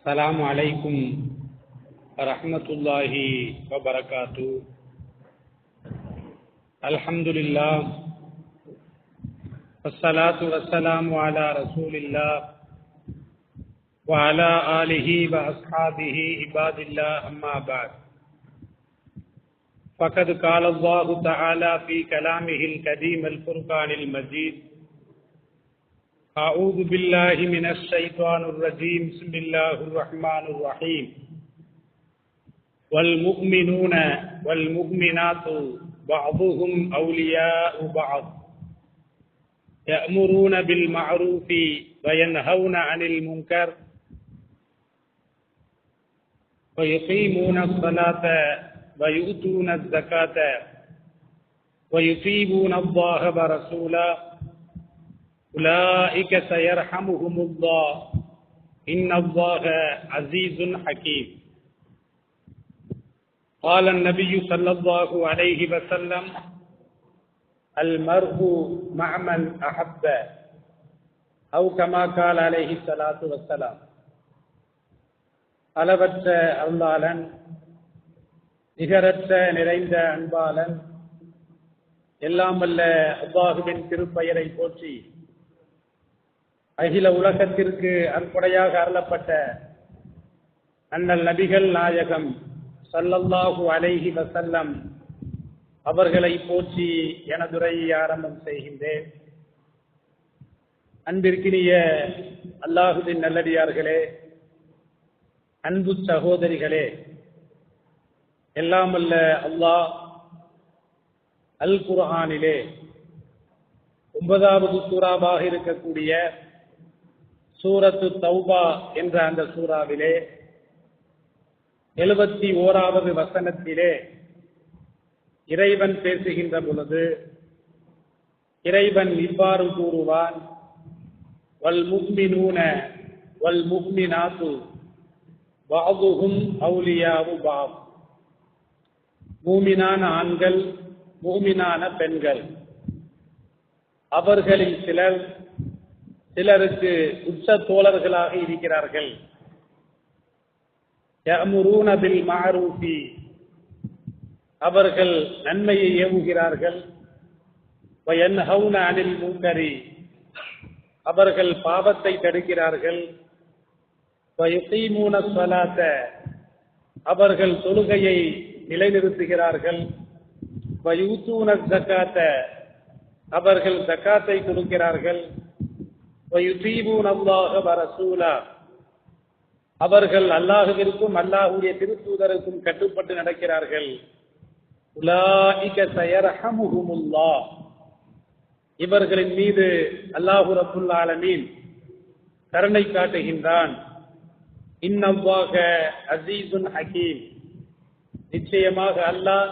السلام عليكم ورحمة الله وبركاته. الحمد لله والصلاة والسلام على رسول الله وعلى آله وأصحابه عباد الله أما بعد. فقد قال الله تعالى في كلامه الكريم الفرقان المجيد أعوذ بالله من الشيطان الرجيم. بسم الله الرحمن الرحيم. والمؤمنون والمؤمنات بعضهم أولياء بعض. يأمرون بالمعروف وينهون عن المنكر. ويقيمون الصلاة ويؤتون الزكاة. ويطيبون الله ورسوله. أولئك سيرحمهم الله إن الله عزيز حكيم قال النبي صلى الله عليه وسلم المرء مع من أحب أو كما قال عليه الصلاة والسلام அளவற்ற அருளாளன் நிகரற்ற நிறைந்த அன்பாளன் எல்லாம் வல்ல அல்லாஹுவின் திருப்பெயரை போற்றி அகில உலகத்திற்கு அற்புடையாக அருளப்பட்ட அண்ணல் நபிகள் நாயகம் சல்லல்லாஹு அலைஹி வசல்லம் அவர்களை போற்றி எனதுரையை ஆரம்பம் செய்கின்றேன். அன்பிற்கினிய அல்லாஹுவின் நல்லடியார்களே அன்பு சகோதரிகளே எல்லாம் அல்ல அல்லாஹ் அல் குர்ஹானிலே ஒன்பதாவது சூறாவாக இருக்கக்கூடிய சூரத்து தௌபா என்ற அந்த சூறாவிலே எழுபத்தி ஓராவது வசனத்திலே இறைவன் பேசுகின்ற பொழுது இறைவன் இவ்வாறு கூறுவான் வல் முக்மினூன வல் முக்மினாத்து பாபுகும் அவுலியாவு பாப். மூமினான ஆண்கள் மூமினான பெண்கள். அவர்களில் சிலர் சிலருக்கு உச்ச தோழர்களாக இருக்கிறார்கள். மாரூபி அவர்கள் நன்மையை ஏவுகிறார்கள். அனில் மூக்கரி அவர்கள் பாவத்தை தடுக்கிறார்கள். அவர்கள் தொழுகையை நிலைநிறுத்துகிறார்கள். அவர்கள் தக்காத்தை கொடுக்கிறார்கள். அவர்கள் அல்லாஹுவிற்கும் அல்லாஹுடைய திருத்தூதருக்கும் கட்டுப்பட்டு நடக்கிறார்கள். இவர்களின் மீது அல்லாஹு ரபுல் ஆலமீன் கருணை காட்டுகின்றான். இன்னவ்வாக அசீசுன் ஹக்கீம் நிச்சயமாக அல்லாஹ்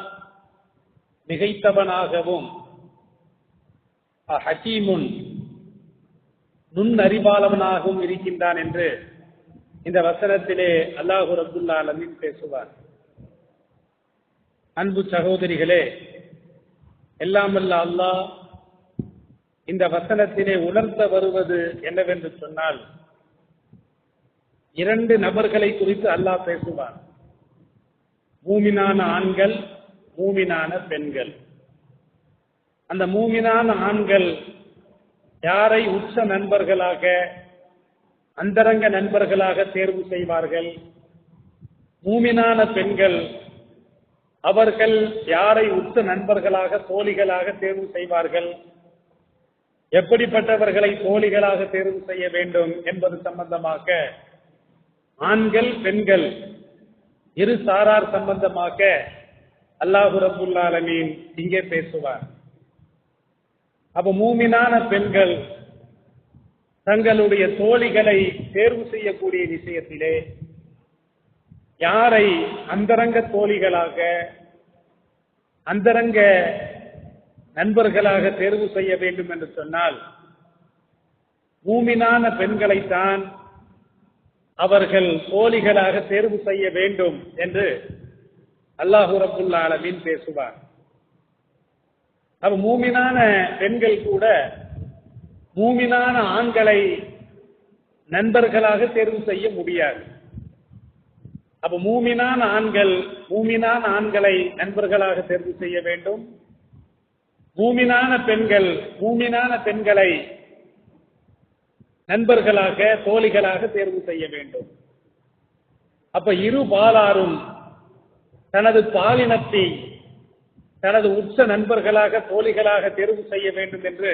மிகைத்தவனாகவும் ஹக்கீமுன் நுண்ணறிவாளவனாகவும் இருக்கின்றான் என்று இந்த வசனத்திலே அல்லாஹு அப்துல்லா அலமின் பேசுவார். அன்பு சகோதரிகளே எல்லாம் அல்லாஹ் இந்த வசனத்திலே உணர்த்த வருவது என்னவென்று சொன்னால் இரண்டு நபர்களை குறித்து அல்லாஹ் பேசுவார் மூமினான ஆண்கள் மூமினான பெண்கள். அந்த மூமினான ஆண்கள் யாரை உச்ச நண்பர்களாக அந்தரங்க நண்பர்களாக தேர்வு செய்வார்கள்? மூமினான பெண்கள் அவர்கள் யாரை உச்ச நண்பர்களாக தோழிகளாக தேர்வு செய்வார்கள்? எப்படிப்பட்டவர்களை தோழிகளாக தேர்வு செய்ய வேண்டும் என்பது சம்பந்தமாக ஆண்கள் பெண்கள் இரு சாரார் சம்பந்தமாக அல்லாஹு ரபுல்லாலமீன் இங்கே பேசுவார். அப்ப மூமினான பெண்கள் தங்களுடைய தோழிகளை தேர்வு செய்யக்கூடிய விஷயத்திலே யாரை அந்தரங்க தோழிகளாக அந்தரங்க நண்பர்களாக தேர்வு செய்ய வேண்டும் என்று சொன்னால் மூமினான பெண்களைத்தான் அவர்கள் தோழிகளாக தேர்வு செய்ய வேண்டும் என்று அல்லாஹு ரபுல்லா பேசுவார். அப்ப மூமினான பெண்கள் கூட மூமினான ஆண்களை நண்பர்களாக தேர்வு செய்ய முடியாது. அப்ப மூமினான ஆண்கள் மூமினான ஆண்களை நண்பர்களாக தேர்வு செய்ய வேண்டும். மூமினான பெண்கள் மூமினான பெண்களை நண்பர்களாக தோழிகளாக தேர்வு செய்ய வேண்டும். அப்ப இரு பாலாரும் தனது பாலினத்தை தனது உச்ச நண்பர்களாக தோழிகளாக தேர்வு செய்ய வேண்டும் என்று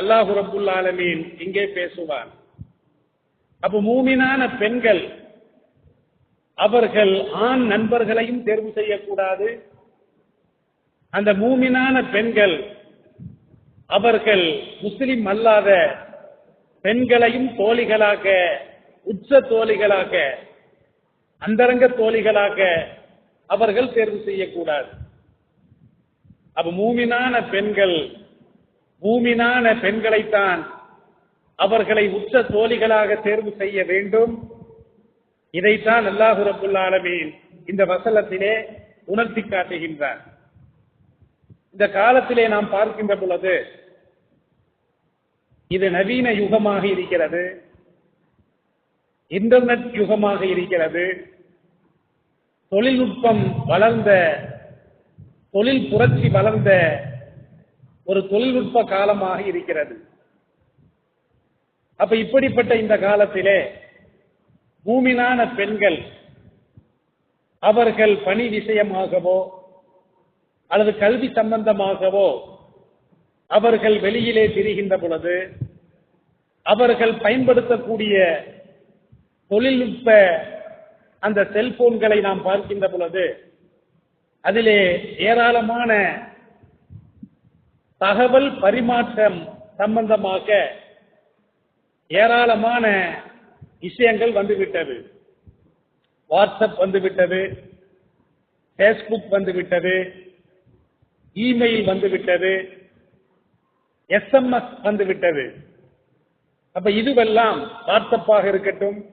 அல்லாஹு ரபுல் ஆலமீன் இங்கே பேசுவார் அப்ப மூமினான பெண்கள் அவர்கள் ஆண் நண்பர்களையும் தேர்வு செய்யக்கூடாது. அந்த மூமினான பெண்கள் அவர்கள் முஸ்லிம் அல்லாத பெண்களையும் தோழிகளாக உச்ச தோழிகளாக அந்தரங்க தோழிகளாக அவர்கள் தேர்வு செய்யக்கூடாது. அப்ப மூமினான பெண்கள் மூமினான பெண்களைத்தான் அவர்களை உச்ச தோழிகளாக தேர்வு செய்ய வேண்டும். இதைத்தான் அல்லாஹு ரபுல் ஆலமீன் இந்த வசலத்திலே உணர்த்தி காட்டுகின்றார். இந்த காலத்திலே நாம் பார்க்கின்ற பொழுது இது நவீன யுகமாக இருக்கிறது. இன்டர்நெட் யுகமாக இருக்கிறது. தொழில்நுட்பம் வளர்ந்த தொழில் புரட்சி வளர்ந்த ஒரு தொழில்நுட்ப காலமாக இருக்கிறது. அப்ப இப்படிப்பட்ட இந்த காலத்திலே பூமினான பெண்கள் அவர்கள் பணி விஷயமாகவோ அல்லது கல்வி சம்பந்தமாகவோ அவர்கள் வெளியிலே திரிகின்ற பொழுது அவர்கள் பயன்படுத்தக்கூடிய தொழில்நுட்ப அந்த செல்போன்களை நாம் பார்க்கின்ற பொழுது அதிலே ஏராளமான தகவல் பரிமாற்றம் சம்பந்தமாக ஏராளமான விஷயங்கள் வந்துவிட்டது. வாட்ஸ்அப் வந்துவிட்டது. பேஸ்புக் வந்துவிட்டது. இமெயில் வந்துவிட்டது. எஸ்எம்எஸ் வந்துவிட்டது. அப்ப இதுவெல்லாம் வாட்ஸ்அப்பாக இருக்கட்டும்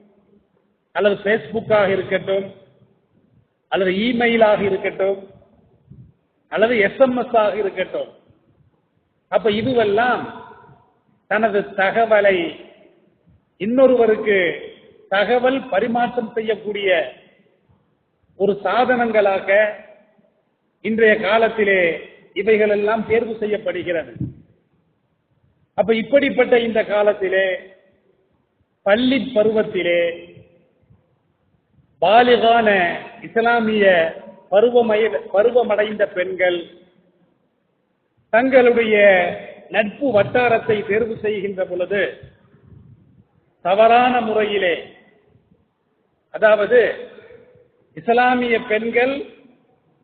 அல்லது பேஸ்புக்காக இருக்கட்டும் அல்லது இமெயிலாக இருக்கட்டும் அல்லது எஸ்எம்எஸ் ஆக இருக்கட்டும். அப்ப இதுவெல்லாம் தனது தகவலை இன்னொருவருக்கு தகவல் பரிமாற்றம் செய்யக்கூடிய ஒரு சாதனங்களாக இன்றைய காலத்திலே இவைகள் எல்லாம் தேர்வு செய்யப்படுகிறது. அப்ப இப்படிப்பட்ட இந்த காலத்திலே பள்ளி பருவத்திலே பாலிகான இஸ்லாமிய பருவமய பருவமடைந்த பெண்கள் தங்களுடைய நட்பு வட்டாரத்தை தேர்வு செய்கின்ற பொழுது தவறான முறையிலே அதாவது இஸ்லாமிய பெண்கள்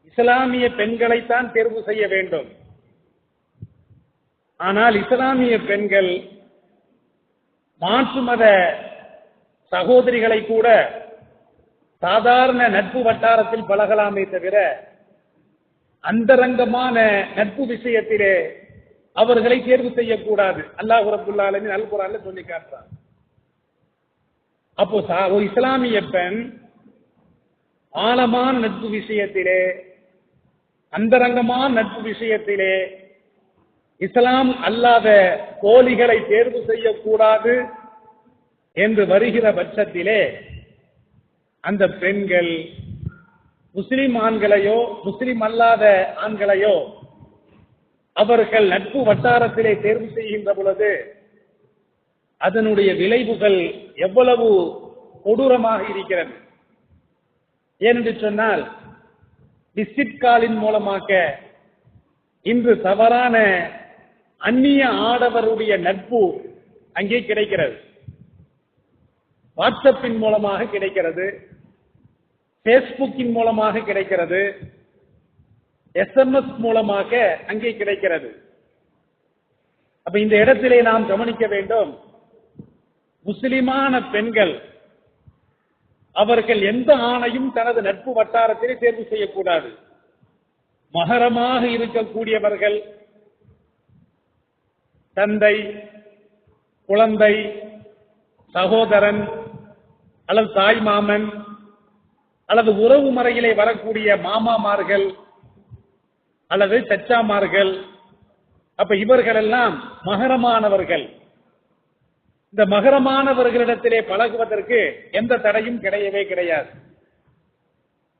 இஸ்லாமிய பெண்களைத்தான் தேர்வு செய்ய வேண்டும். ஆனால் இஸ்லாமிய பெண்கள் மாற்று மத சகோதரிகளை கூட சாதாரண நட்பு வட்டாரத்தில் பழகலாமே தவிர அந்தரங்கமான நட்பு விஷயத்திலே அவர்களை தேர்வு செய்யக்கூடாது. அல்லாஹ் ரபுல்லாலுமே அல் சொல்லி காட்டுறார் அப்போ சா- ஒரு இஸ்லாமிய பெண் ஆழமான நட்பு விஷயத்திலே அந்தரங்கமான நட்பு விஷயத்திலே இஸ்லாம் அல்லாத கோழிகளை தேர்வு செய்யக்கூடாது என்று வருகிற பட்சத்திலே அந்த பெண்கள் முஸ்லிம் ஆண்களையோ முஸ்லிம் அல்லாத ஆண்களையோ அவர்கள் நட்பு வட்டாரத்திலே தேர்வு செய்கின்ற பொழுது அதனுடைய விளைவுகள் எவ்வளவு கொடூரமாக இருக்கிறது. ஏனென்று சொன்னால் விசிட் காலின் மூலமாக இன்று தவறான அந்நிய ஆடவருடைய நட்பு அங்கே கிடைக்கிறது. வாட்ஸ்அப்பின் மூலமாக கிடைக்கிறது. பேஸ்புக்கின் மூலமாக கிடைக்கிறது. எஸ்எம்எஸ் மூலமாக அங்கே கிடைக்கிறது. அப்ப இந்த இடத்திலே நாம் கவனிக்க வேண்டும். முஸ்லிமான பெண்கள் அவர்கள் எந்த ஆணையும் தனது நட்பு வட்டாரத்திலே தேர்வு செய்யக்கூடாது. மகரமாக இருக்கக்கூடியவர்கள் தந்தை குழந்தை சகோதரன் அல்லது தாய் மாமன் அல்லது உறவு முறையிலே வரக்கூடிய மாமாமார்கள் அல்லது சச்சாமார்கள் அப்ப இவர்கள் எல்லாம் மகரமானவர்கள். இந்த மகரமானவர்களிடத்திலே பழகுவதற்கு எந்த தடையும் கிடையவே கிடையாது.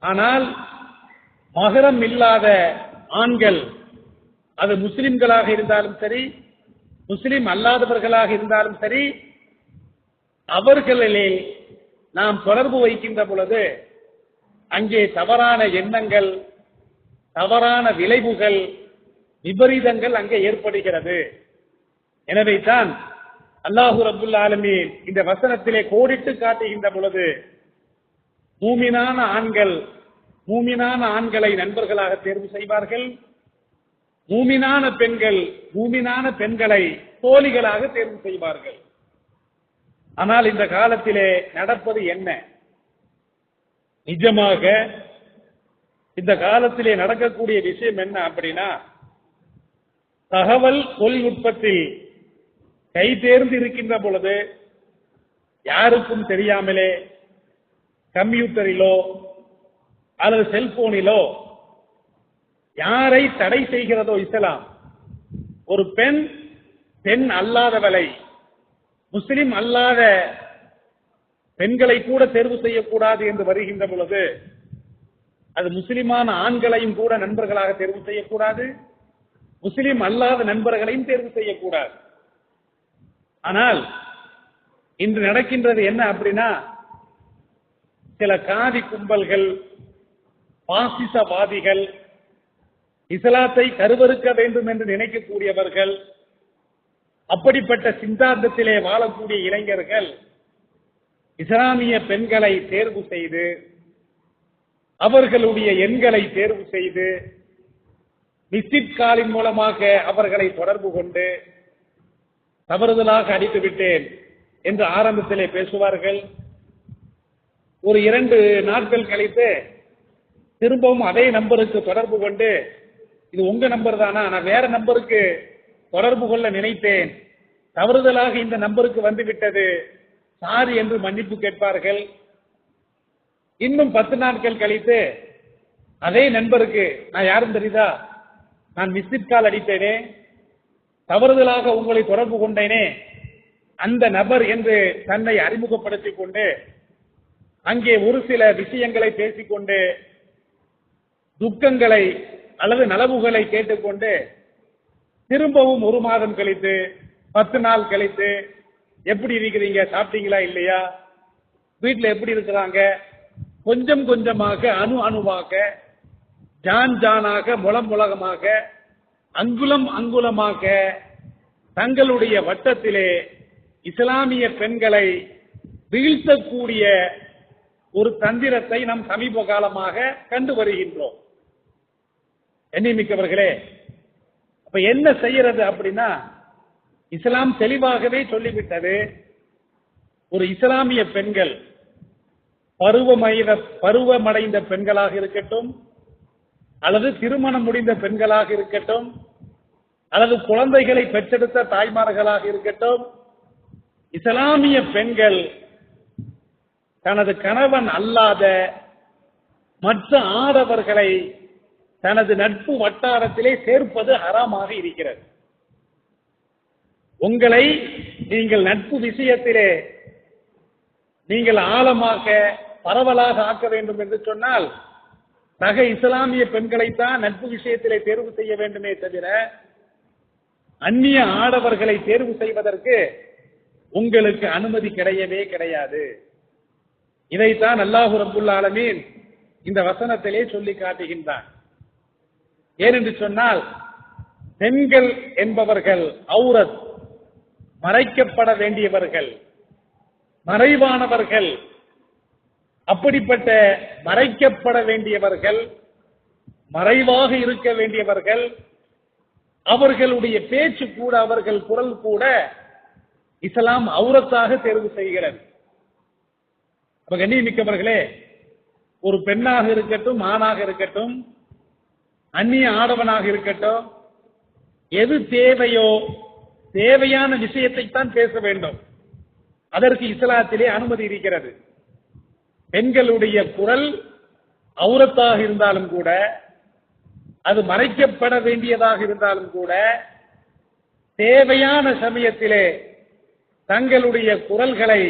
ஆனால் மகரம் இல்லாத ஆண்கள் அது முஸ்லிம்களாக இருந்தாலும் சரி முஸ்லிம் அல்லாதவர்களாக இருந்தாலும் சரி அவர்களிலே நாம் தொடர்பு வைக்கின்ற பொழுது அங்கே தவறான எண்ணங்கள் தவறான விளைவுகள் விபரீதங்கள் அங்கே ஏற்படுகிறது. எனவே தான் அல்லாஹு அப்துல் ஆலமீன் இந்த வசனத்திலே கோடிட்டு காட்டுகின்ற பொழுது மூமினான ஆண்கள் மூமினான ஆண்களை நண்பர்களாக தேர்வு செய்வார்கள். மூமினான பெண்கள் மூமினான பெண்களை தோழிகளாக தேர்வு செய்வார்கள். ஆனால் இந்த காலத்திலே நடப்பது என்ன? நிஜமாக இந்த காலத்திலே நடக்கக்கூடிய விஷயம் என்ன அப்படின்னா தகவல் தொழில்நுட்பத்தில் கை தேர்ந்து இருக்கின்ற பொழுது யாருக்கும் தெரியாமலே கம்ப்யூட்டரிலோ அல்லது செல்போனிலோ யாரை தடை செய்கிறதோ இஸ்லாம் ஒரு பெண் பெண் அல்லாதவளை முஸ்லிம் அல்லாத பெண்களை கூட தேர்வு செய்யக்கூடாது என்று வருகின்ற பொழுது அது முஸ்லிமான ஆண்களையும் கூட நண்பர்களாக தேர்வு செய்யக்கூடாது முஸ்லிம் அல்லாத நண்பர்களையும் தேர்வு செய்யக்கூடாது. ஆனால் இன்று நடக்கின்றது என்ன அப்படின்னா சில காதி கும்பல்கள் பாசிசவாதிகள் இஸ்லாத்தை கருவறுக்க வேண்டும் என்று நினைக்கக்கூடியவர்கள் அப்படிப்பட்ட சித்தாந்தத்திலே வாழக்கூடிய இளைஞர்கள் இஸ்லாமிய பெண்களை தேர்வு செய்து அவர்களுடைய எண்களை தேர்வு செய்து மிஸ்டிட் காலின் மூலமாக அவர்களை தொடர்பு கொண்டு தவறுதலாக அடித்துவிட்டேன் என்று ஆரம்பத்திலே பேசுவார்கள். ஒரு இரண்டு நாட்கள் கழித்து திரும்பவும் அதே நம்பருக்கு தொடர்பு கொண்டு இது உங்க நம்பர் தானா? நான் வேற நம்பருக்கு தொடர்பு கொள்ள நினைத்தேன். தவறுதலாக இந்த நம்பருக்கு வந்து விட்டது சாரி என்று மன்னிப்பு கேட்பார்கள். இன்னும் பத்து நாட்கள் கழித்து அதே நண்பருக்கு நான் யாரும் தெரியுதா? நான் மிஸ்டிட் கால் அடித்தேனே தவறுதலாக உங்களை தொடர்பு கொண்டேனே அந்த நபர் என்று தன்னை அறிமுகப்படுத்திக் கொண்டு அங்கே ஒரு சில விஷயங்களை பேசிக்கொண்டு துக்கங்களை அல்லது நலவுகளை கேட்டுக்கொண்டு திரும்பவும் ஒரு மாதம் கழித்து பத்து நாள் கழித்து எப்படி இருக்கிறீங்க? சாப்பிட்டீங்களா இல்லையா? வீட்டுல எப்படி இருக்கிறாங்க? கொஞ்சம் கொஞ்சமாக அணு அணுவாக ஜான் ஜானாக முளம் முலகமாக அங்குலம் அங்குலமாக தங்களுடைய வட்டத்திலே இஸ்லாமிய பெண்களை வீழ்த்தக்கூடிய ஒரு தந்திரத்தை நாம் சமீப காலமாக கண்டு வருகின்றோம். எண்ணிமிக்கவர்களே அப்ப என்ன செய்யறது அப்படின்னா இஸ்லாம் தெளிவாகவே சொல்லிவிட்டது. ஒரு இஸ்லாமிய பெண்கள் பருவமடைந்த பருவமடைந்த பெண்களாக இருக்கட்டும் அல்லது திருமணம் முடிந்த பெண்களாக இருக்கட்டும் அல்லது குழந்தைகளை பெற்றெடுத்த தாய்மார்களாக இருக்கட்டும் இஸ்லாமிய பெண்கள் தனது கணவன் அல்லாத மற்ற ஆடவர்களை தனது நட்பு வட்டாரத்திலே சேர்ப்பது ஹராமாக இருக்கிறது. உங்களை நீங்கள் நட்பு விஷயத்திலே நீங்கள் ஆழமாக பரவலாக ஆக்க வேண்டும் என்று சொன்னால் சக இஸ்லாமிய பெண்களைத்தான் நட்பு விஷயத்திலே தேர்வு செய்ய வேண்டுமே தவிர அந்நிய ஆடவர்களை தேர்வு செய்வதற்கு உங்களுக்கு அனுமதி கிடையவே கிடையாது. இதைத்தான் அல்லாஹு ரபுல் ஆலமீன் இந்த வசனத்திலே சொல்லி காட்டுகின்றான். ஏனென்று சொன்னால் பெண்கள் என்பவர்கள் அவுரத் மறைக்கப்பட வேண்டியவர்கள் மறைவானவர்கள் அப்படிப்பட்ட மறைக்கப்பட வேண்டியவர்கள் மறைவாக இருக்க வேண்டியவர்கள் அவர்களுடைய பேச்சு கூட அவர்கள் குரல் கூட இஸ்லாம் அவுரத்தாக தேர்வு செய்கிறது. அப்ப கண்ணியமிக்கவர்களே ஒரு பெண்ணாக இருக்கட்டும் ஆணாக இருக்கட்டும் அந்நிய ஆடவனாக இருக்கட்டும் எது தேவையோ தேவையான விஷயத்தை தான் பேச வேண்டும். அதற்கு இஸ்லாத்திலே அனுமதி இருக்கிறது. பெண்களுடைய குரல் அவுரத்தாக இருந்தாலும் கூட அது மறைக்கப்பட வேண்டியதாக இருந்தாலும் கூட தேவையான சமயத்திலே தங்களுடைய குரல்களை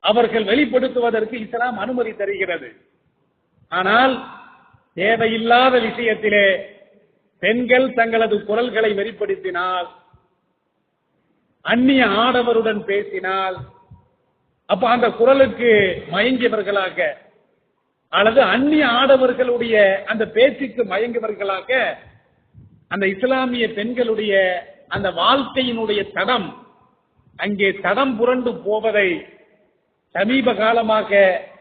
அவர்கள் வெளிப்படுத்துவதற்கு இஸ்லாம் அனுமதி தருகிறது. ஆனால் தேவையில்லாத விஷயத்திலே பெண்கள் தங்களது குரல்களை வெளிப்படுத்தினால் அந்நிய ஆடவருடன் பேசினால் அப்ப அந்த குரலுக்கு மயங்கியவர்களாக அல்லது அந்நிய ஆடவர்களுடைய அந்த பேச்சுக்கு மயங்கியவர்களாக அந்த இஸ்லாமிய பெண்களுடைய அந்த வாழ்க்கையினுடைய தடம் அங்கே தடம் புரண்டு போவதை சமீப காலமாக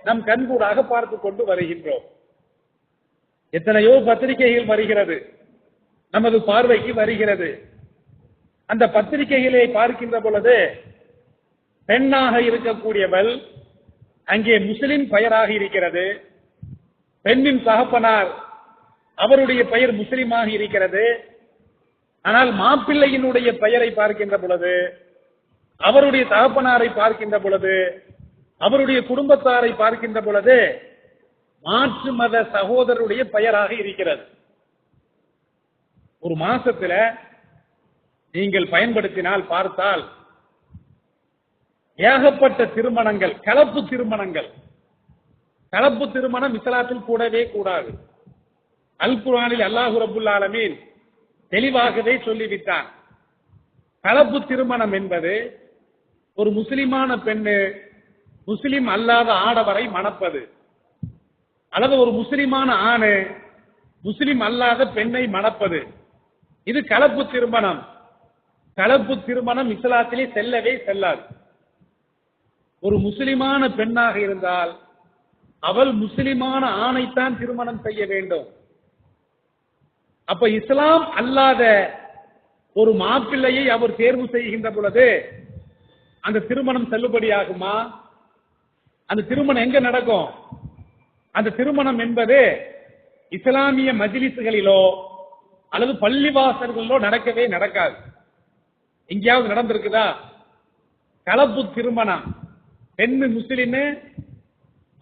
நம் கண்கூடாக பார்த்து கொண்டு வருகின்றோம். எத்தனையோ பத்திரிகைகள் வருகிறது நமது பார்வைக்கு வருகிறது. அந்த பத்திரிகைகளை பார்க்கின்ற பொழுது பெண்ணாக இருக்கக்கூடியவள் அங்கே முஸ்லிம் பெயராக இருக்கிறது. பெண்ணின் தகப்பனார் அவருடைய பெயர் முஸ்லிமாக இருக்கிறது. ஆனால் மாப்பிள்ளையினுடைய பெயரை பார்க்கின்ற பொழுது அவருடைய தகப்பனாரை பார்க்கின்ற பொழுது அவருடைய குடும்பத்தாரை பார்க்கின்ற பொழுது மாற்று மத சகோதரருடைய பெயராக இருக்கிறது. ஒரு மாசத்துல நீங்கள் பயன்படுத்தினால் பார்த்தால் ஏகப்பட்ட திருமணங்கள் கலப்பு திருமணங்கள். கலப்பு திருமணம் இஸ்லாத்தில் கூடவே கூடாது. அல் குரானில் அல்லாஹு ரபுல் ஆலமீன் தெளிவாகவே சொல்லிவிட்டான். கலப்பு திருமணம் என்பது ஒரு முஸ்லிமான பெண்ணு முஸ்லிம் அல்லாத ஆடவரை மணப்பது. அல்லது ஒரு முஸ்லிமான ஆணு முஸ்லிம் அல்லாத பெண்ணை மணப்பது. இது கலப்பு திருமணம். கலப்பு திருமணம் இஸ்லாத்திலே செல்லவே செல்லாது. ஒரு முஸ்லிமான பெண்ணாக இருந்தால் அவள் முஸ்லிமான ஆணைத்தான் திருமணம் செய்ய வேண்டும். அப்ப இஸ்லாம் அல்லாத ஒரு மாப்பிள்ளையை அவர் தேர்வு செய்கின்ற பொழுது அந்த திருமணம் செல்லுபடியாகுமா? அந்த திருமணம் எங்க நடக்கும்? அந்த திருமணம் என்பது இஸ்லாமிய மஜிலிசுகளிலோ அல்லது பள்ளிவாசல்களிலோ நடக்கவே நடக்காது. எங்கேயாவது நடந்திருக்குதா? கலப்பு திருமணம். பெண்ணு முஸ்லிமு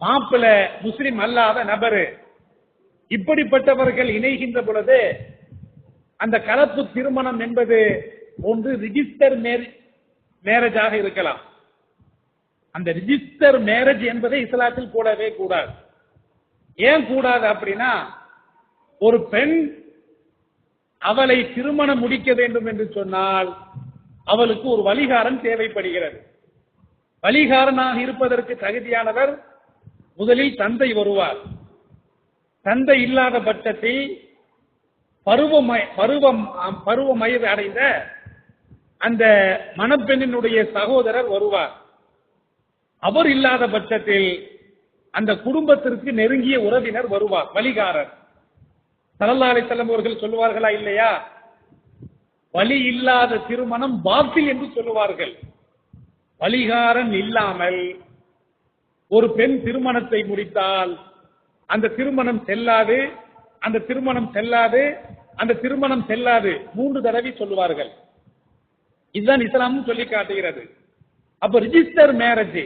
மாப்பிள்ள முஸ்லிம் அல்லாத நபரு. இப்படிப்பட்டவர்கள் இணைகின்ற பொழுது அந்த கலப்பு திருமணம் என்பது ஒன்று ரிஜிஸ்டர் மேரேஜாக இருக்கலாம். அந்த ரிஜிஸ்டர் மேரேஜ் என்பதை இஸ்லாத்தில் கூடவே கூடாது. ஏன் கூடாது அப்படின்னா ஒரு பெண் அவளை திருமணம் முடிக்க வேண்டும் என்று சொன்னால் அவளுக்கு ஒரு வழிகாரன் தேவைப்படுகிறது. வழிகாரனாக இருப்பதற்கு தகுதியானவர் முதலில் தந்தை வருவார். தந்தை இல்லாத பட்சத்தில் பருவம் பருவம் பருவ வயது அடைந்த அந்த மணப்பெண்ணினுடைய சகோதரர் வருவார். அவர் இல்லாத பட்சத்தில் அந்த குடும்பத்திற்கு நெருங்கிய உறவினர் வருவார் வழிகாரர் சரல்லாலை செல்லம் அவர்கள் சொல்லுவார்களா இல்லையா? வழி இல்லாத திருமணம் பாத்தில் என்று சொல்லுவார்கள். வழிகாரன் இல்லாமல் ஒரு பெண் திருமணத்தை முடித்தால் அந்த திருமணம் செல்லாது அந்த திருமணம் செல்லாது அந்த திருமணம் செல்லாது மூன்று தடவை சொல்லுவார்கள். இதுதான் இஸ்லாமும் சொல்லி காட்டுகிறது. அப்ப ரிஜிஸ்டர் மேரேஜ்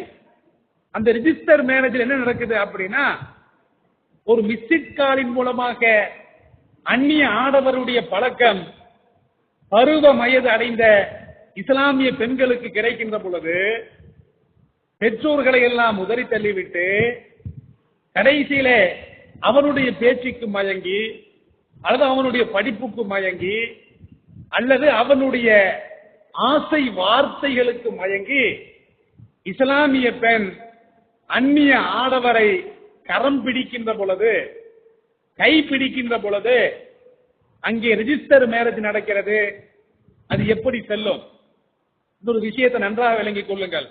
அந்த ரிஜிஸ்டர் மேரேஜ் என்ன நடக்குது அப்படின்னா ஒரு மிஸ்டிக் காலின் மூலமாக அந்நிய ஆடவருடைய பழக்கம் பருவ வயது அடைந்த இஸ்லாமிய பெண்களுக்கு கிடைக்கின்ற பொழுது பெற்றோர்களை எல்லாம் உதறி தள்ளிவிட்டு கடைசியில அவனுடைய பேச்சுக்கு மயங்கி அல்லது அவனுடைய படிப்புக்கு மயங்கி அல்லது அவனுடைய ஆசை வார்த்தைகளுக்கு மயங்கி இஸ்லாமிய பெண் அந்நிய ஆடவரை கரம் பிடிக்கின்ற பொழுது கை பிடிக்கின்ற பொழுது அங்கே ரிஜிஸ்டர் மேரேஜ் நடக்கிறது. அது எப்படி செல்லும்? இன்னொரு விஷயத்தை நன்றாக விளங்கிக் கொள்ளுங்கள்.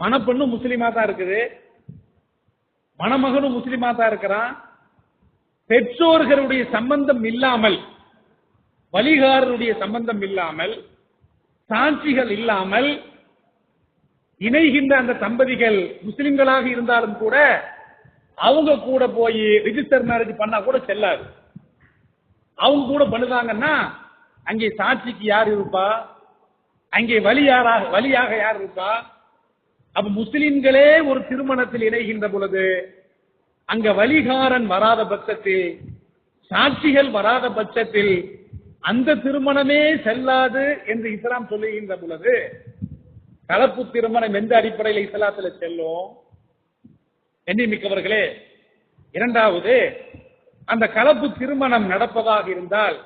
மணப்பெண்ணும் முஸ்லீமா தான் இருக்குது. மணமகனும் முஸ்லீமா தான் இருக்கிறான். பெற்றோர்களுடைய சம்பந்தம் இல்லாமல் வழிகாரருடைய சம்பந்தம் இல்லாமல் சாட்சிகள் இல்லாமல் இணைகின்ற அந்த தம்பதிகள் முஸ்லிம்களாக இருந்தாலும் கூட அவங்க கூட போய் ரிஜிஸ்டர் மேரேஜ் பண்ணா கூட செல்லாது. அவங்க கூட பண்ணுதாங்கன்னா அங்கே சாட்சிக்கு யார் இருப்பா? அங்கே வழியாராக வழியாக யார் இருப்பா? அப்ப முஸ்லிம்களே ஒரு திருமணத்தில் இணைகின்ற பொழுது அங்க வழிகாரன் வராத பட்சத்தில் சாட்சிகள் வராத பட்சத்தில் அந்த திருமணமே செல்லாது என்று இஸ்லாம் சொல்லுகின்ற பொழுது கலப்பு திருமணம் எந்த அடிப்படையில் இஸ்லாத்துல செல்லும்? எண்ணி மிக்கவர்களே இரண்டாவது அந்த கலப்பு திருமணம் நடப்பதாக இருந்தால்